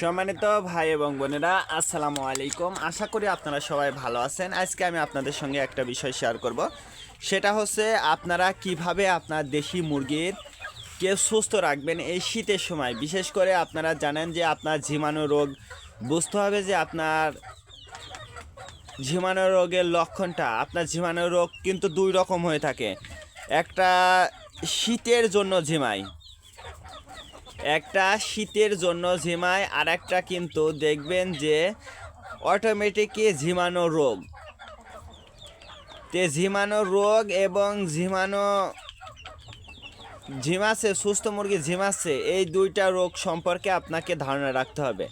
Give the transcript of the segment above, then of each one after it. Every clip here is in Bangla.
সম্মানিত ভাই এবং বোনেরা, আসসালামু আলাইকুম। আশা করি আপনারা সবাই ভালো আছেন। আজকে আমি আপনাদের সঙ্গে একটা বিষয় শেয়ার করব। সেটা হচ্ছে আপনারা কীভাবে আপনার দেশি মুরগির কে সুস্থ রাখবেন এই শীতের সময়। বিশেষ করে আপনারা জানেন যে আপনার জীবাণু রোগ, বুঝতে হবে যে আপনার জীবাণু রোগের লক্ষণটা, আপনার জীবাণু রোগ কিন্তু দুই রকম হয়ে থাকে। একটা শীতের জন্য ঝিমাই একটা শীতের জন্য ঝিমায় আর একটা কিন্তু দেখবেন যে অটোমেটিকই ঝিমানো রোগ। তে ঝিমানো রোগ এবং ঝিমানো ঝিমাছে সুস্থ মুরগি ঝিমাচ্ছে, এই দুইটা রোগ সম্পর্কে আপনাকে ধারণা রাখতে হবে।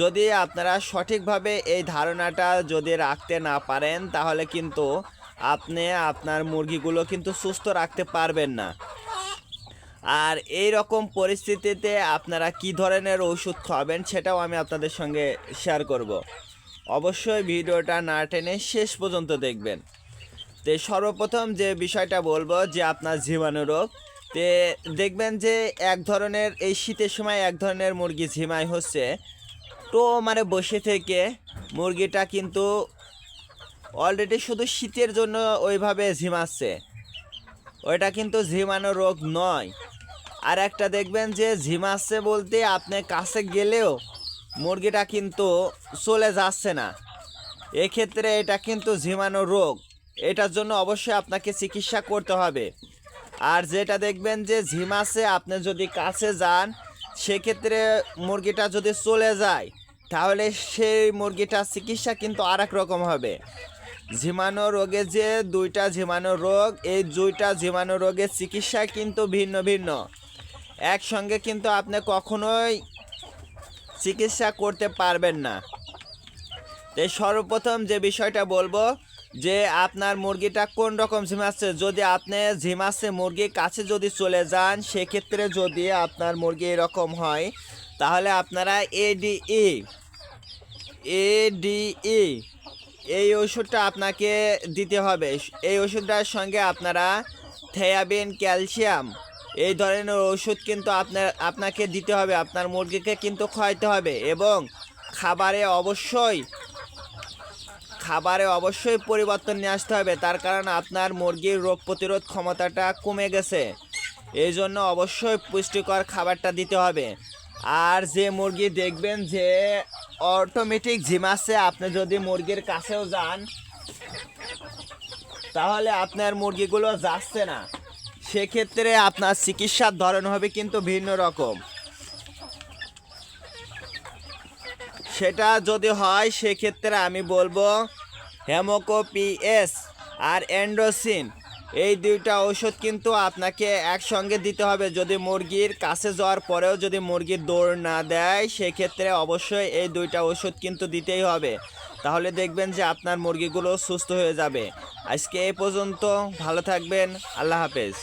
যদি আপনারা সঠিকভাবে এই ধারণাটা যদি রাখতে না পারেন, তাহলে কিন্তু আপনি আপনার মুরগিগুলো কিন্তু সুস্থ রাখতে পারবেন না। আর এই রকম পরিস্থিতিতে আপনারা কি ধরনের ওষুধ খাবেন সেটাও আমি আপনাদের সঙ্গে শেয়ার করব। অবশ্যই ভিডিওটা না টেনে শেষ পর্যন্ত দেখবেন। তো সর্বপ্রথম যে বিষয়টা বলব যে আপনার জীবাণু রোগ, তে দেখবেন যে এক ধরনের এই শীতের সময় এক ধরনের মুরগি ঝিমাই হচ্ছে। তো মানে বসে থেকে মুরগিটা কিন্তু অলরেডি শুধু শীতের জন্য ওইভাবে ঝিমাচ্ছে। ওইটা কিন্তু ঝিমানো রোগ নয়। আর একটা দেখবেন যে ঝিমাচ্ছে বলতে আপনি কাছে গেলেও মুরগিটা কিন্তু চলে যাচ্ছে না। এক্ষেত্রে এটা কিন্তু ঝিমানো রোগ। এটার জন্য অবশ্যই আপনাকে চিকিৎসা করতে হবে। আর যেটা দেখবেন যে ঝিমাচ্ছে আপনি যদি কাছে যান, সেক্ষেত্রে মুরগিটা যদি চলে যায়, তাহলে সেই মুরগিটার চিকিৎসা কিন্তু আর রকম হবে। ঝিমানো রোগে যে দুইটা ঝিমানো রোগ, এই দুইটা ঝিমানো রোগের চিকিৎসা কিন্তু ভিন্ন ভিন্ন। একসঙ্গে কিন্তু আপনি কখনোই চিকিৎসা করতে পারবেন না। তাই সর্বপ্রথম যে বিষয়টা বলব যে আপনার মুরগিটা কোন রকম ঝিমাচ্ছে যদি আপনি ঝিমাচ্ছে মুরগির কাছে যদি চলে যান, সেক্ষেত্রে যদি আপনার মুরগি এরকম হয়, তাহলে আপনারা এডিই এডিই, এই ওষুধটা আপনাকে দিতে হবে। এই ওষুধটার সঙ্গে আপনারা থেয়াবিন ক্যালসিয়াম এই ধরনের ওষুধ কিন্তু আপনার, আপনাকে দিতে হবে, আপনার মুরগিকে কিন্তু খাওয়াইতে হবে এবং খাবারে অবশ্যই খাবারে অবশ্যই পরিবর্তন নিয়ে আসতে হবে, তার কারণ আপনার মুরগির রোগ প্রতিরোধ ক্ষমতাটা কমে গেছে। এই জন্য অবশ্যই পুষ্টিকর খাবারটা দিতে হবে। আর যে মুরগি দেখবেন যে অটোমেটিক ঝিমাচ্ছে আপনি যদি মুরগির কাছেও যান, তাহলে আপনার মুরগিগুলো যাচ্ছে না। সেক্ষেত্রে আপনার চিকিৎসার ধরন হবে কিন্তু ভিন্ন রকম। সেটা যদি হয়, সেক্ষেত্রে আমি বলব হেমোকোপিএস আর অ্যান্ড্রোসিন এই দুইটা ওষুধ কিন্তু আপনাকে একসঙ্গে দিতে হবে। যদি মুরগির কাছে যাওয়ার পরেও যদি মুরগির দৌড় না দেয়, সেক্ষেত্রে অবশ্যই এই দুইটা ওষুধ কিন্তু দিতেই হবে। তাহলে দেখবেন যে আপনার মুরগিগুলো সুস্থ হয়ে যাবে। আজকে এ পর্যন্ত, ভালো থাকবেন, আল্লাহ হাফেজ।